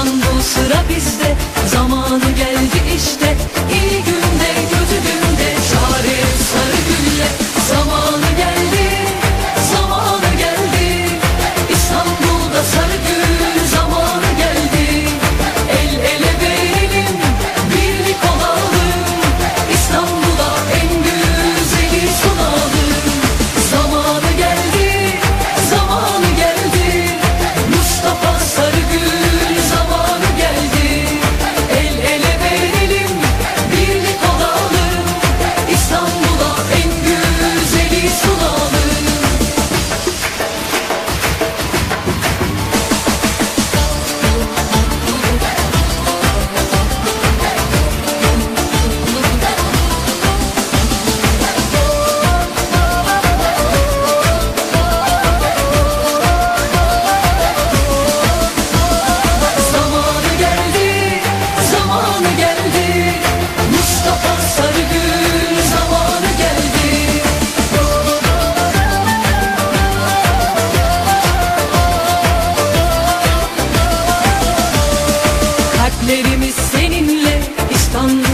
Can bu sıra bizde. Kalplerimiz seninle İstanbul